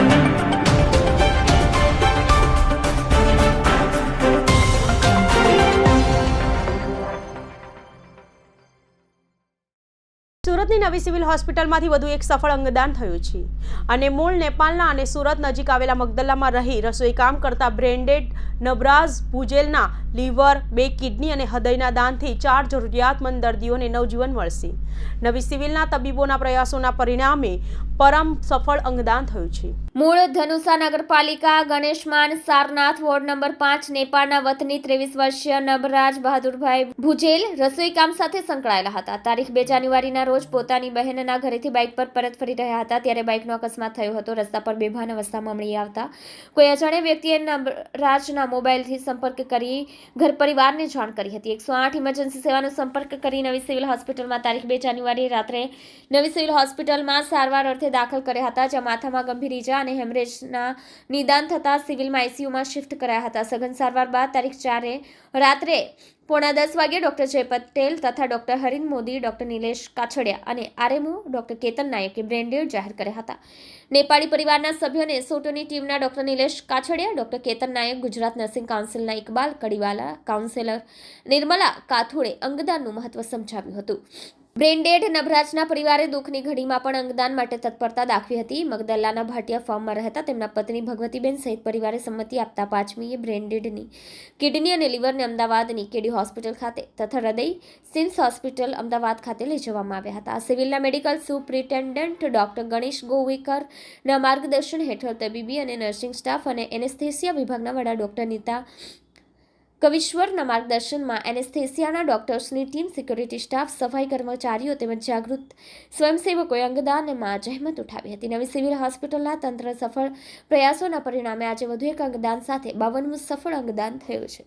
Thank you. સુરતની નવી civil હોસ્પિટલમાંથી વધુ એક સફળ અંગદાન થયું છે. અને મૂળ નેપાળના અને સુરત નજીક આવેલા મગદલ્લામાં રહી રસોઈ કામ કરતા બ્રેન્ડેડ નબરાઝ ભુજેલના લીવર, બે કિડની અને હૃદયના દાનથી ચાર જરૂરિયાતમંદ દર્દીઓને નવજીવન મળશે. નવી સિવિલના તબીબોના પ્રયાસોના પરિણામે પરમ સફળ અંગદાન થયું છે. મૂળ ધનુષા નગરપાલિકા ગણેશમાન સારનાથ વોર્ડ નંબર પાંચ, નેપાળના વતની ત્રેવીસ વર્ષીય નબરાજ બહાદુરભાઈ ભુજેલ રસોઈ કામ સાથે સંકળાયેલા હતા. તારીખ બે જાન્યુઆરીના રોજ પોતાની બહેનના ઘરેથી બાઇક પર પરત ફરી રહ્યા હતા, ત્યારે બાઇકનો અકસ્માત થયો હતો. રસ્તા પર બેભાન અવસ્થામાં મળી આવતા કોઈ અજાણ્યા વ્યક્તિએ રાજના મોબાઈલથી સંપર્ક કરી ઘર પરિવારને જાણ કરી હતી. એકસો આઠ ઇમરજન્સી સેવાનો સંપર્ક કરી નવી સિવિલ હોસ્પિટલમાં તારીખ બે જાન્યુઆરી રાત્રે નવી સિવિલ હોસ્પિટલમાં સારવાર અર્થે દાખલ કર્યા હતા, જ્યાં માથામાં ગંભીર ઈજા અને હેમરેજના નિદાન થતાં સિવિલમાં આઈસીયુમાં શિફ્ટ કરાયા હતા. સઘન સારવાર બાદ તારીખ ચારે રાત્રે પોણા દસ વાગ્યે ડોક્ટર જય પટેલ તથા ડોક્ટર હરિન મોદી, ડોક્ટર નિલેશ કાછડિયા અને આરએમઓ ડોક્ટર કેતન નાયકે બ્રેન્ડેડ જાહેર કર્યા હતા. નેપાળી પરિવારના સભ્યોને સોટોની ટીમના doctor Nilesh Kachhadiya, doctor Ketan Nayak, Gujarat nursing કાઉન્સિલના Iqbal Kadiwala, counsellor Nirmala Kathode અંગદાનનું મહત્વ સમજાવ્યું હતું. બ્રેન્ડેડ નભરાજના પરિવારે દુઃખની ઘડીમાં પણ અંગદાન માટે તત્પરતા દાખવી હતી. મગદલ્લાના ભાટિયા ફાર્મમાં રહેતા તેમના પત્ની ભગવતીબેન સહિત પરિવારે સંમતિ આપતા પાંચમીએ બ્રેન્ડેડની કિડની અને લીવરને અમદાવાદની કેડી હોસ્પિટલ ખાતે તથા હૃદય સિમ્સ હોસ્પિટલ અમદાવાદ ખાતે લઈ જવામાં આવ્યા હતા. સિવિલના મેડિકલ સુપ્રિન્ટેન્ડન્ટ ડોક્ટર ગણેશ ગોવેકરના માર્ગદર્શન હેઠળ તબીબી અને નર્સિંગ સ્ટાફ અને એનેસ્થેસિયા વિભાગના વડા ડોક્ટર નીતા કવિશ્વરના માર્ગદર્શનમાં એનેસ્થેસિયાના ડોક્ટર્સની ટીમ, સિક્યુરિટી સ્ટાફ, સફાઈ કર્મચારીઓ તેમજ જાગૃત સ્વયંસેવકોએ અંગદાનમાં જહેમત ઉઠાવી હતી. નવી સિવિલ હોસ્પિટલના તંત્ર સફળ પ્રયાસોના પરિણામે આજે વધુ એક અંગદાન સાથે બાવનમું સફળ અંગદાન થયું છે.